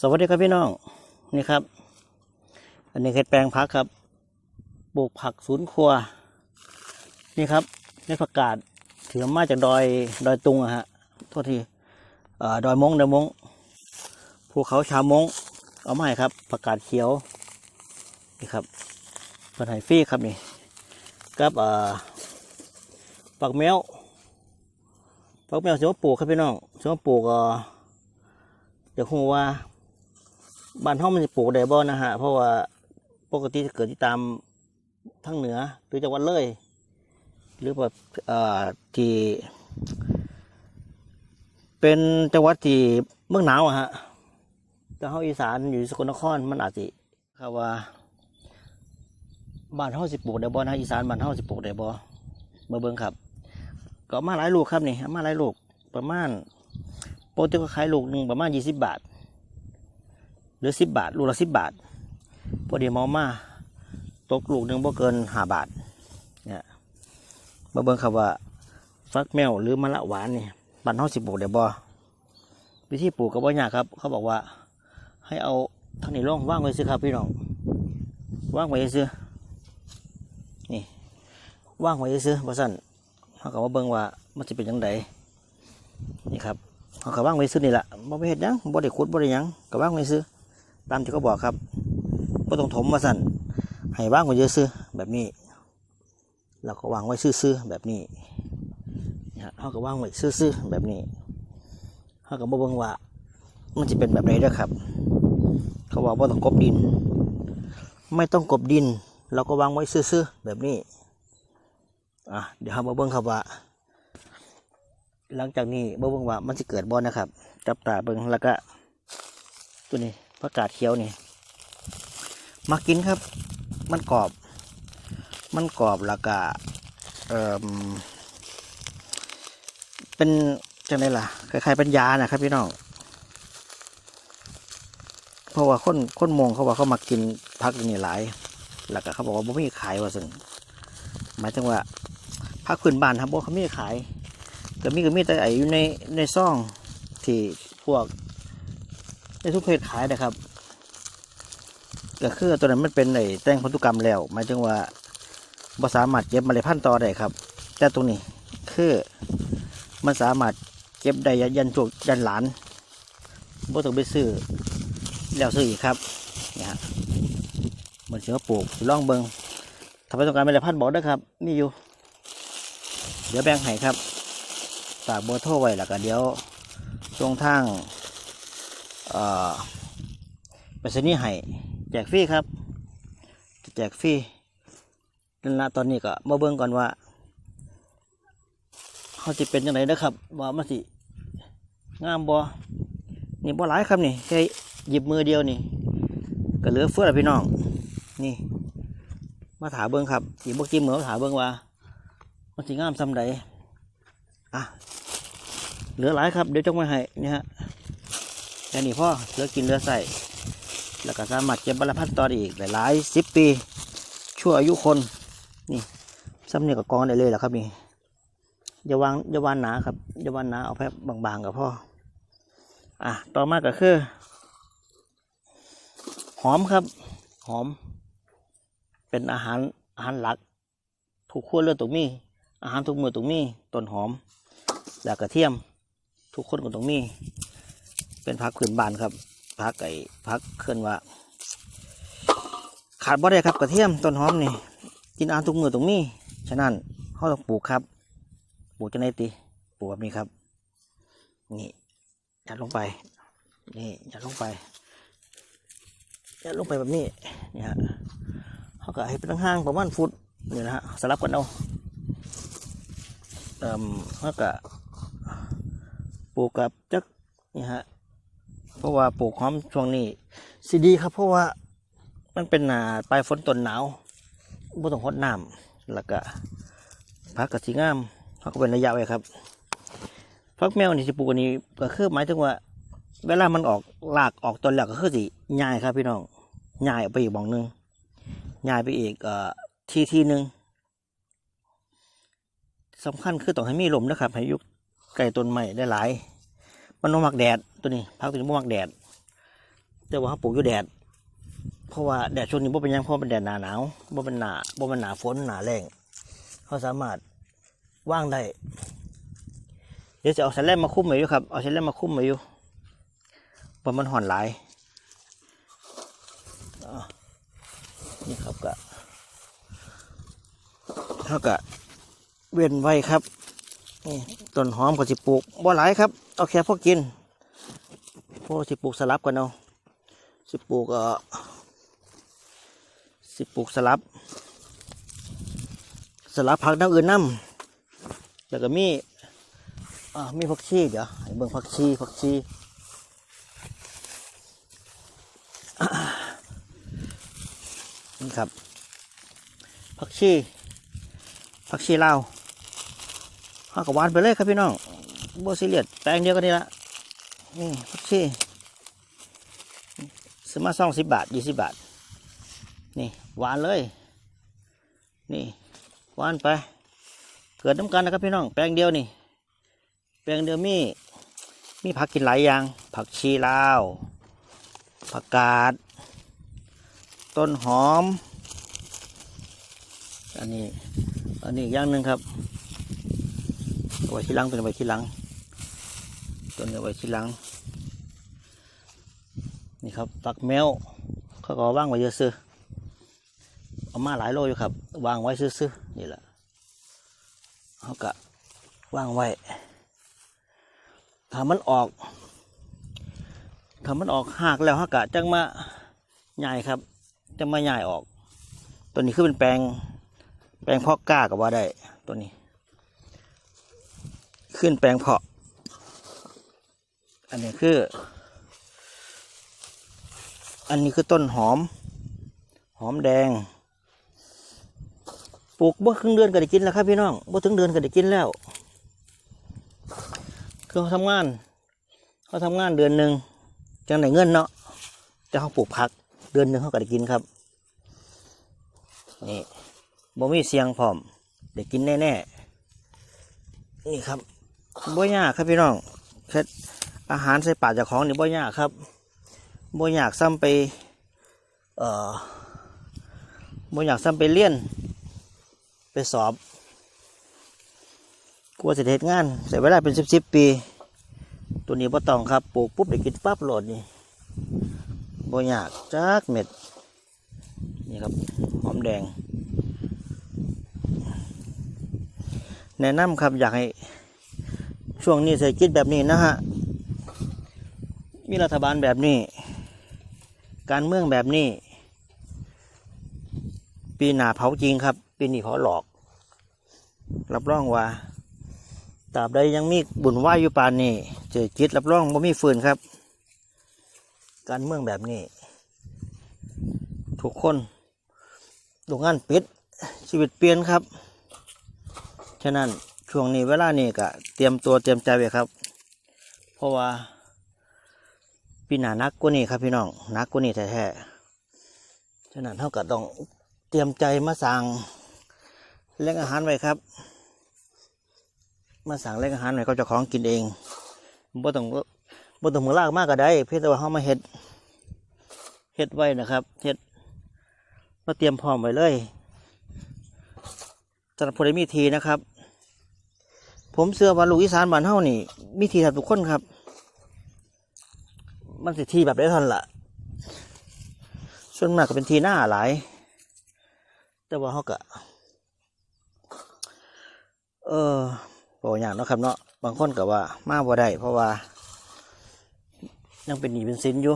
สวัสดีครับพี่น้องนี่ครับ อันนี้เห็ดแปลงผักครับปลูกผักสวนครัว นี่ครับในผักกาดถือมาจากดอยดอยตุงอะฮะโทษทีเอ่ดอยมงดอยมงภูเขาชาวมงเอามาให้ครับผักกาดเขียวนี่ครับปันไหฟรีครับนี่กับปักแมวปักแมวเสียว่าปลูกครับพี่น้องเสียว่าปลูกเอ่อเดี๋ยวคงว่า บ้านห้องมันจะปลูกได้บ่นะฮะเพราะว่าปกติจะเกิดที่ตามทางเหนือหรือจังหวัดเลย หรือแบบที่เป็นจังหวัดที่เมืองหนาวอะฮะแต่เฮาอีสานอยู่สกลนครมันอาจจะครับว่าบ้านเฮาสิปลูกได้บ่นะอีสานบ้านเฮาสิปลูกได้บ่มาเบิ่งครับ ก็มาหลายลูกครับนี่มาหลายลูกประมาณโปกติก็ขายลูกหนึ่งประมาณยี่สิบบาท รือสิบบาท ลูกละสิบบาทพอดีมอมาตกลูกหนึ่งบ่เกินห้าบาทเนี่ยมาเบิ่งครับว่าฟักแมวหรือมะละหวานนี่ยบ้านเฮาสิปลูกได้บ่วิธีปลูกก็บ่ยากครับ เขาบอกว่า ให้เอาท่านี้ลงว่างไว้ซื้อครับพี่น้องว่างไว้ซื้อนี่ว่างไว้ซื้อบ่สั่นเขาก็มาเบิ่งว่ามันจะเป็นยังไงนี่ครับเขาก็ว่างไว้ซื้อนี่แหละบ่ไปเฮ็ดยังบ่ได้ขุดบ่ได้ยังก็ว่างไว้ซื้อ ตามที่เขาบอกครับบ่ต้องถมมาสั่นให้ว่างไว้ซื้อแบบนี้เราก็วางไว้ซื่อๆแบบนี้นะเขาก็วางไว้ซื่อๆแบบนี้เขาก็บ่เบิ่งว่า มันจะเป็นแบบไหนเด้อครับ เขาบอกว่าต้องกบดิน ไม่ต้องกบดิน เราก็วางไว้ซื่อๆแบบนี้อะเดี๋ยวเรามาเบิ่งครับว่า หลังจากนี้เบิ่งว่ามันจะเกิดบ่นะครับ จับตาเบิ่งแล้วก็ตัวนี้ ผักกาดเขียวนี่มากินครับ มันกรอบ มันกรอบแล้วก็เออเป็นจังไดล่ะคล้ายๆเป็นยานะครับพี่น้องเพราะว่าคนคนมองเขาว่าเขามากินพักนี่หลายแล้วก็เขาบอกว่าบ่มีขายว่าซึ่งหมายถึงว่าพักพื้นบ้านครับบ่เขาไม่ขายก็มีก็มีแต่ไอ้อยู่ในในซ่องที่พวก ในทุกเพจขายนะครับก็คือตัวนั้นมันเป็นไอ้แต่งพันธุกรรมแล้วหมายถึงว่าบ่สามารถเก็บเมล็ดพันธุ์ต่อได้ครับ แต่ตรงนี้คือมันสามารถเก็บได้ยันจุกยันหลานบ่ต้องไปซื้อแล้วซื้ออีกครับนี่ฮะเหมือนเสือปลูกล่องเบิงถ้าไปต้องการเมล็ดพันธุ์บอกได้ครับมีอยู่ เดี๋ยวแบ่งให้ครับฝากเบอร์โทรไว้แล้วก็เดี๋ยวช่วงทาง ไปสนีย์ให้แจกฟรีครับ แจกฟรีนั่นละตอนนี้ก็มาเบิ่งก่อนว่าเขาจะเป็นยังไงนะครับว่ามันสิงามบ่นี่บ่หลายครับนี่แค่หยิบมือเดียวนี่ ก็เหลือเฟือแล้วพี่น้อง นี่ มาถาเบิ่งครับสีบกิมเหมือนมาถาเบิ่งว่ามันสิงามซำใดอะเหลือหลายครับเดี๋ยวจงมาให้นี่ฮะ ค่นี้พ่อเลือกกินเลือใส่แล้วก็สามารถเก็บบรรพันต่อได้อีกหลายสิบปี ชั่วอายุคนนี่ซ้ำเนี่ยกับกองได้เลยแหละครับนี่อย่าวางอย่าวางหนาครับอย่าวางหนาเอาแค่บางๆกับพ่ออะต่อมาก็คือ หอมครับ หอม เป็นอาหารอาหารหลักทุกขั้วเลือดตรงมีอาหารทุกมือตรงมีต้นหอม แล้วกระเทียม ทุกคนก็ต้องมี เป็นพักขืนบานครับพักไก่พักเคลื่อนว่า ขาดบ่ได้ครับกระเทียมต้นหอมนี่กินอาหารทุกมือตรงมีฉะนั้นเขาต้องปลูกครับ ปลูกจะไหนตีปลูกแบบนี้ครับ นี่ยัดลงไป นี่ยัดลงไปยัดลงไปแบบนี้นี่ฮะเขาก็ให้เป็นห่างประมาณฟุตนี่นะฮะสลับกันเอาเอ่อเขาก็ปลูกกับจักนี่ฮะ เพราะว่าปลูกหอมช่วงนี้สีดีครับเพราะว่ามันเป็นหนาปลายฝนต้นหนาวบ่ต้องหดน้ำแล้วก็พักกระสีงามเขาก็เป็นระยะไว้ครับพักแมวนี่สิปลูกอันนี้ก็คือหมายถึงว่า เวลามันออกลากออกต้นแล้วก็คือสิย้ายครับ พี่น้องย้ายออกไปอีกบ่องหนึงย้ายไปอีกเอ่อที่ที่หนึ่งสำคัญคือต้องให้มีลมนะครับให้ยุกไก่ต้นใหม่ได้หลาย มันบ่มักแดดตัวนี้พักตัวนี้บ่มักแดด แต่ว่าเขาปลูกอยู่แดด เพราะว่าแดดช่วงนี้บ่เป็นยังเพราะเป็นแดดหนาหนาวบ่เป็นหนาบ่เป็นหนาฝนหนาแรงเขาสามารถว่างได้เดี๋ยวจะเอาแฉลมมาคุ้มไว้อยู่ครับเอาแฉลมมาคุ้มไว้อยู่เพราะมันห่อนหลายนี่ครับก็เท่ากับเว้นไว้ครับนี่ต้นหอมก็สิปลูกบ่หลายครับ เอาแค่พอกินพอสิปลูกสลับกันเอาสิปลูกเอ่อสิปลูกสลับ สลับผักน้ำอื่นน้ำแล้วก็มีอ่ามีผักชีเดี๋ยวเบิ่งผักชีผักชีนี่ครับผักชีผักชีลาวข้าวกวานไปเลยครับพี่น้อง โบซิเลียดแปลงเดียวกันนี่ละนี่พักชีซื้อมาสองสิบบาทยี่สิบบาท นี่หวานเลย นี่หวานไป เกิดน้ำกันนะครับพี่น้อง แปลงเดียวนี่ แปลงเดียวมี มีผักกินหลายอย่าง ผักชีลาว ผักกาด ต้นหอม อันนี้ อันนี้อีกอย่างหนึ่งครับไว้ที่ลังตัวนี้ไว้ที่ลัง นี้เอาไว้ทีหลัง นี่ครับฟักแมวเขาก็ว่างไว้เยอะซื้อเอามาหลายโลอยู่ครับ วางไว้ซื้อๆนี่แหละเขาก็วางไว้ถ้ามันออกถ้ามันออกหากแล้วเขากะจังมาใหญ่ครับจังมาใหญ่ออก ตัวนี้คือเป็นแปลงแปลงเพาะกล้ากับว่าได้ตัวนี้ ขึ้นแปลงเพาะ อันนี้คือ อันนี้คือต้นหอม หอมแดง ปลูกบ่ครึ่งเดือนก็ได้กินแล้วครับพี่น้องบ่ถึงเดือนก็ได้กินแล้วคือเขาทำงานเขาทำงานเดือนหนึ่งจังไหนเงินเนาะจะเขาปลูกผักเดือนหนึ่งเขาก็ได้กินครับนี่บ่มีเสียงพร้อมได้กินแน่ๆนี่ครับบ่ยากครับพี่น้องแค่ อาหารใส่ปากจากของนี่บ่ยากครับบ่อยากซ้ำไปเอ่อบ่อยากซ้ำไปเลี้ยน ไปสอบกลัวจะเฮ็ดงานใส่เวลาเป็นสิบสิบปี ตัวนี้บ่ต้องครับปลูกปุ๊บได้กินปั๊บโหลดนี่บ่อยากจักเม็ดนี่ครับหอมแดง แนะนำครับอยากให้ช่วงนี้เศรษฐกิจแบบนี้นะฮะ มีรัฐบาลแบบนี้ การเมืองแบบนี้ ปีหนาเผาจริงครับ ปีนี้เผาหลอก รับรองว่าตราบใดยังมีบุญไหวอยู่ปานนี้เศรษฐกิจรับรองว่ามีฟืนครับ การเมืองแบบนี้ ทุกคนโรงงานปิดชีวิตเปลี่ยนครับ ฉะนั้นช่วงนี้เวลานี้ก็เตรียมตัวเตรียมใจไว้ครับ เพราะว่า ปีหนานักกว่านี้ครับพี่น้องนักกว่านี้แท้ๆฉะนั้นเท่ากับต้องเตรียมใจมาสั่งเลี้ยงอาหารไว้ครับ มาสั่งเลี้ยงอาหารไว้เขาจะของกินเองบ่ต้องบ่ต้องมือลากมากก็ได้ เพียงแต่ว่าเขามาเฮ็ดเฮ็ดไว้นะครับเฮ็ดมาเตรียมพร้อมไว้เลยสำหรับผู้ใดมีทีนะครับ ผมเชื่อว่าลูกอีสานบ้านเฮานี่ มีทีแทบทุกคนครับ มันสิทีแบบได้ทันละส่วนมากก็เป็นทีหน้าหลาย แต่ว่าเขาก็เออบอกอย่างเนาะครับเนาะบางคนก็ว่ามาบ่ได้เพราะว่า ยังเป็นหนีเป็นสินอยู่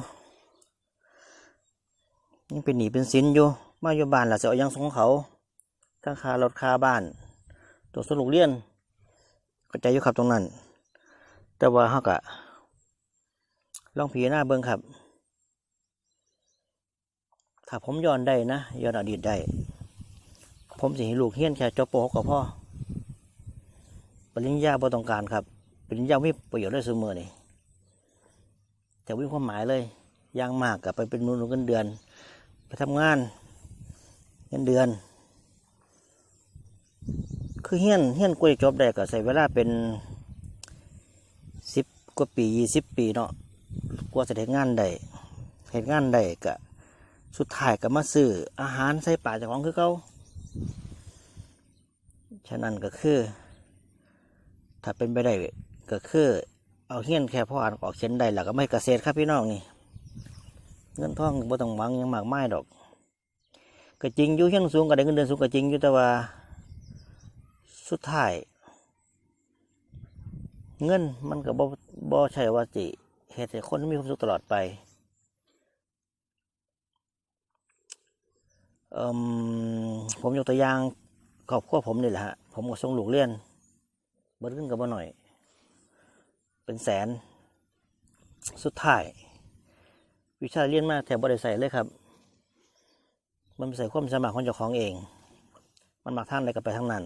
ยังเป็นหนีเป็นสินอยู่มาอยู่บ้านล่ะจะเอายังสงเขาทั้งค่ารถค่าบ้านตัวสนุกเรียนเข้าใจอยู่ครับตรงนั้น แต่ว่าเขากะ ลองพิจารณาเบิ่งครับ ถ้าผมย้อนได้นะย้อนอดีตได้ ผมสิให้ลูกเฮี้ยนแค่จบป .6 กับพ่อปริญญาบ่ต้องการครับ ปริญญาไมีประโยชน์ได้เสมอนี่แต่วิความหมายเลยอยังมากกับไปเป็นนูนเงินเดือน ไปทำงาน เงินเดือน คือเฮี้ยนเฮี้ยนกล้วยจบได้ก็ใส่เวลาเป็นสิบกว่าปียี่สิบปีเนาะ ว่าจะได้งานได้เหตุงานได้ก็สุดท้ายก็มาซื้ออาหารใส่ป่ากจ้าของคือเขาฉะนั้นก็คือ ถ้าเป็นไปได้ก็คือ เอาเฮี้ยนแค่พ่ออ่านออกเขียนได้แล้วก็ไม่เกษตรครับพี่น้องนี่เงินทองบ่ต้องหวังยังมากมายดอกก็จริงอยู่เฮี้ยนสูงก็ได้เงินเดือนสูงก็จริงอยู่แต่ว่าสุดท้ายเงินมันก็บ่บ่ใช่ว่าจิ เหตุให้คนมีความสุขตลอดไปมผมยกตัวอย่างครอบครัวผมนี่แหละฮะผมก็ส่งลูกเรียนเบิดขึ้นกับบ่หน่อย เป็นแสน สุดท้าย วิชาเรียนมาแถบบ่ได้ใส่เลยครับ มันใส่ความสามารของเจ้าของเอง มันมักทางใดก็ไปทางนั้น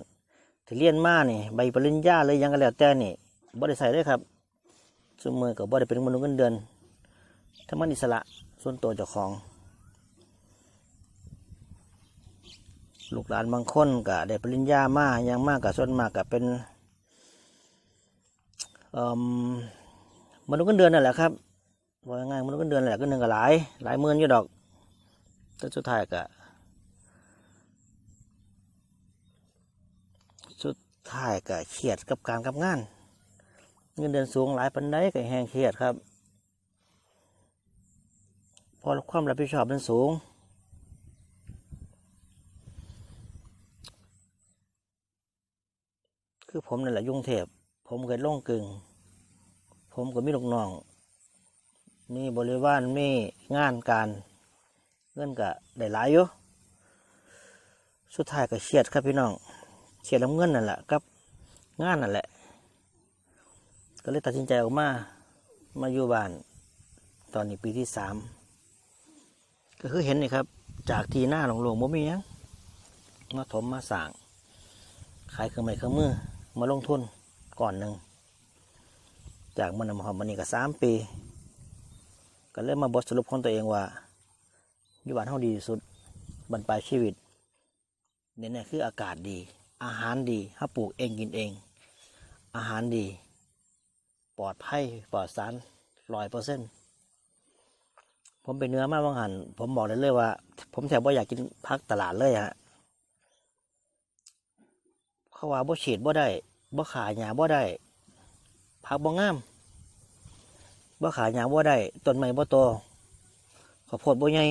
ที่เรียนมานี่ ใบปริญญาเลยยังก็แล้วแต่นี่บ่ได้ใส่เลยครับ สมือกับบ่ได้เป็นมนุษย์เงินเดือนถ้ามันอิสระส่วนตัวเจ้าของ ลูกหลานบางคนก็ได้ปริญญามายังมากกับส่วนมากก็เป็นมนุษย์เงินเดือนนั่นแหละครับว่าง่ายๆมนุษย์เงินเดือนแหละก็หนึ่งก็หลาย หลายหมื่นอยู่ดอกแต่สุดท้ายก็สุดท้ายก็เครียดกับการกับงาน เงินเดือนสูงหลายปันไดก็แห้งเครียดครับ พอความรับผิดชอบมันสูง คือผมนั่นแหละยุ่งเทพ ผมเคยล่งกึ่ง ผมก็มีลูกน้อง มีบริวารมีงานการเงินก็ได้หลายอยู่ สุดท้ายก็เครียดครับพี่น้องเครียดน้ำเงินนั่นแหละกับ งานนั่นแหละ ก็เลยตัดสินใจออกมา มาอยู่บ้าน ตอนนี้ปีที่สามก็คือเห็นนี่ครับ จากทีหน้าหลงๆบ่มีหยังมาถมมาสั่งขายเครื่องไม้เครื่องมือ มาลงทุนก่อนหนึ่ง จากมันนำหอมมันนี่ก็สามปี ก็เริ่มมาบทสรุปของตัวเองว่าอยู่บ้านเฮาดีที่สุดบรรปลายชีวิตเนี่ยเนี่ยคืออากาศดี อาหารดีถ้าปลูกเองกินเอง อาหารดี ปลอดภัยปลอดสารร้อยเปอร์เซ็นต์ผมไปเนื้อมาบางหันผมบอกได้เลยว่า ผมแทบว่าอยากกินพักตลาดเลยฮะเขาว่าบ่ฉีดบ่ได้บ่ขาหญ้าบ่ได้ผักบ่งามบ่ขาหญ้าบ่ได้ต้นไม้บ่โตข้าวโพดบ่ใหญ่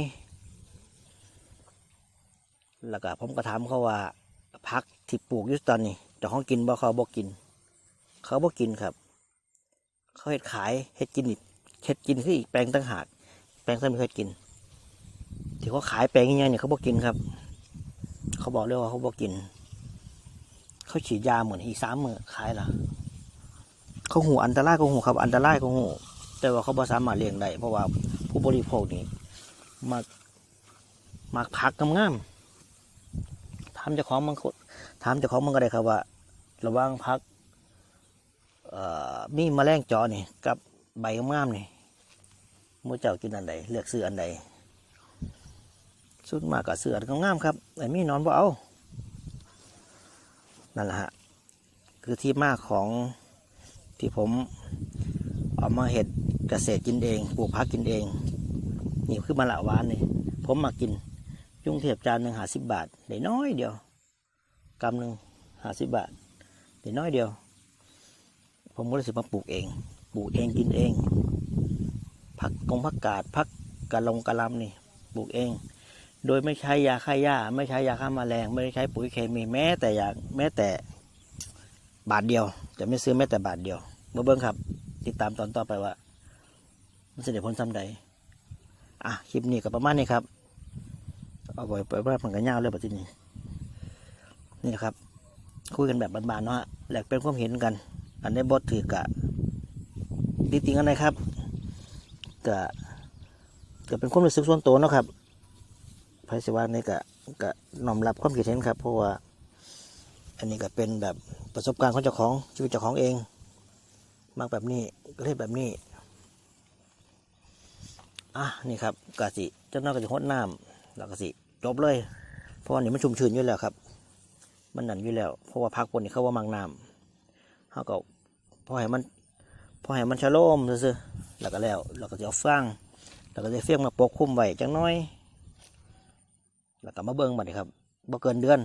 แล้วก็ผมก็ถามเขาว่าผักที่ปลูกอยู่ตอนนี้จ้าของกินบ่เขาบ่กิน เขาบ่กินครับ เขาเฮ็ดขายเฮ็ดกินอีกเฮ็ดกินคืออีกแปลงต่างหากแปลงที่ไม่เคยกินที่เขาขายแปลงยังไงเนี่ยเขาบ่กินครับ เขาบอกเลยว่าเขาบ่กิน เขาฉีดยาเหมือนอีกสามมือขายละเขาหูอันตรายเขาหูครับ อันตรายเขาหูแต่ว่าเขาบ่สามารถเลี้ยงได้เพราะว่าผู้บริโภคนี่มักมักผักงามๆถามเจ้าของบางคนถามเจ้าของมันก็ได้ครับว่า ระว่างผัก เอ่อมีแมลงจอนี่กับใบงามนี่มูเจ้ากินอันใดเลือกซื้ออันใดสุดมากก็ซื้ออันงามครับแต่มีนอนบ่เอานั่นแหละฮะคือที่มาของที่ผมเอามาเห็ดเกษตรกินเองปลูกผักกินเอง นี่คือมะละหวานนี่ผมมากินยุ่งเทียบจานหนึ่งหาสิบบาทได้น้อยเดียวกำหนึ่งหาสิบบาทได้น้อยเดียว ผมก็เลยสึกมาปลูกเอง ปลูกเองกินเอง ผักกงผักกาดผักกะลงกะลำนี่ ปลูกเอง โดยไม่ใช้ยาฆ่าหญ้า ไม่ใช้ยาฆ่าแมลง ไม่ได้ใช้ปุ๋ยเคมีแม้แต่อย่างแม้แต่บาทเดียว จะไม่ซื้อแม้แต่บาทเดียวเมื่อเบิ้งครับ ติดตามตอนต่อไปว่า มันจะได้ผลซ้ำใดอะคลิปนี้ก็ประมาณนี้ครับ เอาไว้ไปว่ามันกันยาวเลยปัจจุบันนี่นะครับ คุยกันแบบบานๆเนาะฮะแหลกเป็นความเห็นกัน อันนี้บทถือกะดีติงกันนครับกะก็เป็นความรู้สึกส่วนตัวเนาะครับไพศวาลนี่ก็ก็น้อมรับความคิดเห็นครับ เพราะว่า อันนี้ก็เป็นแบบประสบการณ์ของเจ้าของชีวิตเจ้าของเองมากแบบนี้ก็เลยแบบนี้อะนี่ครับกะสิเจ้าน้อยก็จะหดน้ำแล้วก็สิจบเลยเพราะว่านี่มันชุ่มชื้นอยู่แล้วครับ มันนั่นอยู่แล้ว เพราะว่าพักบนนี่เขาว่ามังน้ำเขาก็ พอให้มันพอให้มันชะโลมซื่อๆแล้วก็แล้วแล้วก็จะเอาฟางแล้วก็จะเฟี้ยงมาปกคลุมไว้จังน้อย แล้วก็มาเบิ่งบัดนี้ครับบ่เกินเดือน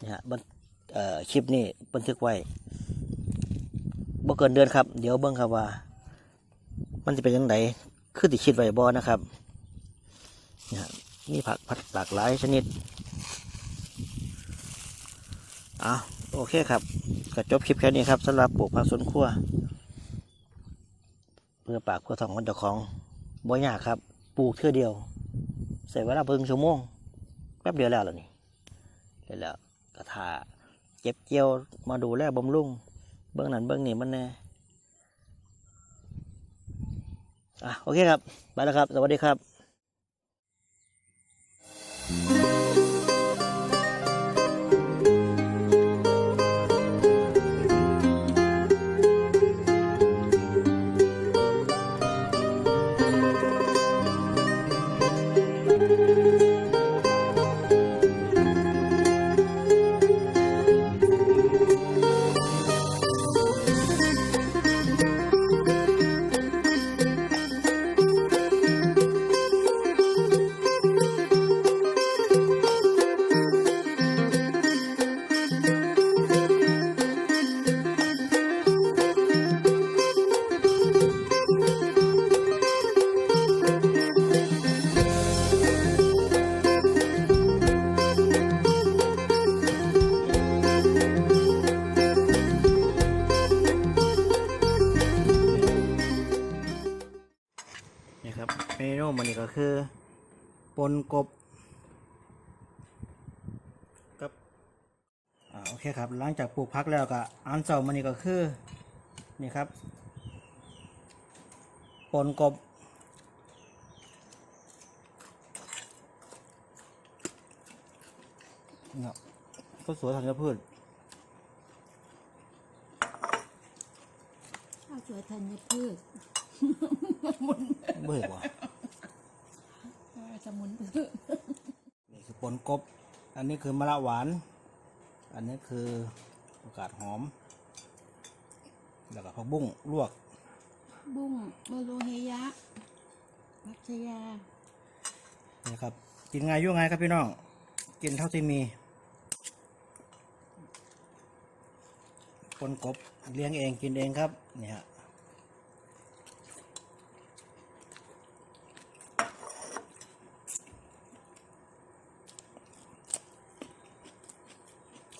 นี่ฮะบันเอ่อคลิปนี้บันทึกไว้บ่เกินเดือนครับ เดี๋ยวเบิ่งครับว่า มันจะเป็นยังไงคือที่คิดไว้บ่นะครับนี่ฮะมีผักผักหลากหลายชนิดอะโอเคครับ ก็จบคลิปแค่นี้ครับสำหรับปลูกผักสวนครัวเพื่อปากเพื่อท้องของเจ้าของบ่ยากครับปลูกเท่อเดียวใส่เวลาเพิ่งชั่วโมงแป๊บเดียวแล้วล่ะนี่แล้วแล้วกระทาเก็บเกี่ยวมาดูแลบำรุงเบื้องนั้นเบื้องนี้มันแน่อะโอเคครับไปแล้วครับ สวัสดีครับนี่ โอเคครับ หลังจากปลูกพักแล้วก็อันเสาร์มันนี่ก็คือนี่ครับปนกบนี่ครับก็สวยธัญพืชข้าวสวยธัญพืชเบื่อกว่าเออสมุนพืชนี่คือปนกบ อันนี้คือมะระหวาน อันนี้คือผักกาดหอม แล้วก็ผักบุ้งลวก บุ้งโมโลเฮยะพัชยานี่ครับ กินง่ายอยุ่งง่ายครับพี่น้อง กินเท่าที่มีปนกบเลี้ยงเองกินเองครับ นี่ฮะ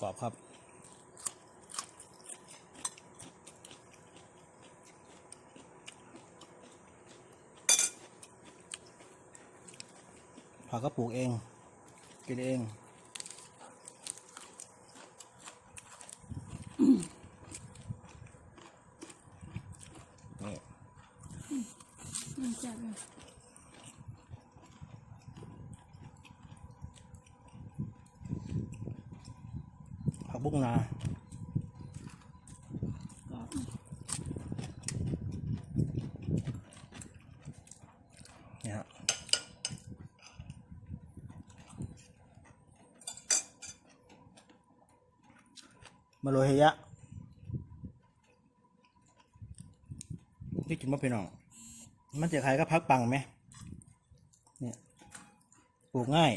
กรอบครับ ผักก็ปลูกเอง กินเองนี่มันจะผั บุ้งนากรอบนี่ฮะมาโรยเฮยะนี่กินมาพี่น้องมันจะขายก็พักปังไหมเนี่ยปลูกง่าย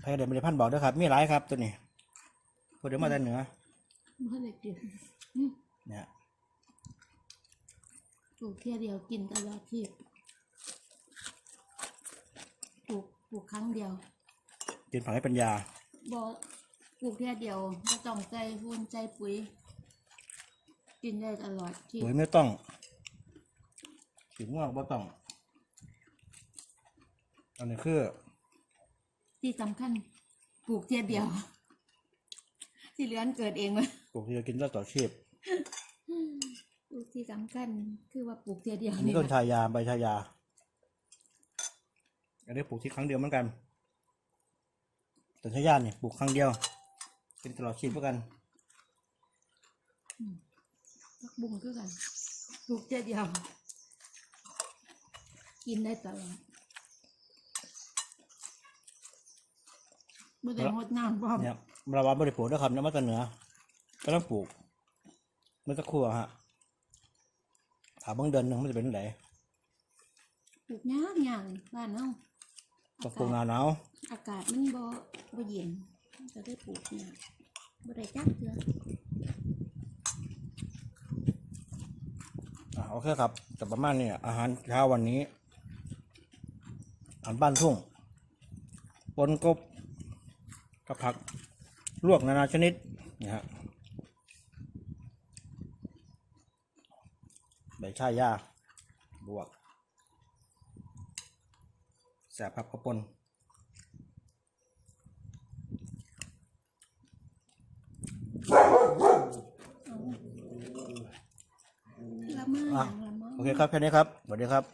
ใครเดินไปพันบอกด้วยครับ มีหลายครับตัวนี้ พอเดี๋ยวมาแต่เหนือเมื่อไหร่กินเนี่ยปลูกเที่ยวเดียวกินตลอดชีพปลูกปลูกครั้งเดียว กินผักให้ปัญญาบ่ปลูกเที่ยวเดียวไม่ต้องใจฟุ้นใจปุ๋ย กินได้ตลอดชีพปุ๋ยไม่ต้องขิงงอกไม่ต้อง อันนี้คือ ที่สำคัญปลูกเที่ยวเดียว ที่เหลือนเกิดเองเลยปลูกที่จะกินได้ต่อชีพปลูกที่สำคัญคือว่าปลูกเที่ยวเดียวอันนี้นี่ต้นแหละชายาใบชายา อันนี้ปลูกที่ครั้งเดียวเหมือนกันต้นชายาเนี่ยปลูกครั้งเดียวกินตลอดชีพเหมือนกันผักบุ้งคือกันปลูกเที่ยวเดียว กินได้ตลอดไม่ได้งดน้ำพร้อมเนี่ยม ระวังบริปลูกด้วยครับเนี่ยมาจากเหนือก็ต้องปลูกเมื่อสักครู่อะฮะถามเบิ่งเดือนหนึ่งมันจะเป็นไหนปลูกยากยากบ้านเฮาก็ปลูกหนาหนาวอากาศมันบ่บ่เย็นจะได้ปลูกยากบ่ได้จักเทื่ออะโอเคครับแต่ประมาณนี้อาหารเช้าวันนี้อาหารบ้านทุ่งปนกบกับผัก ลวกนานาชนิดนะฮะใบชายาบวกแสบผักกระปนละมาหยังละมาโอเคครับแค่นี้ครับสวัสดีครับ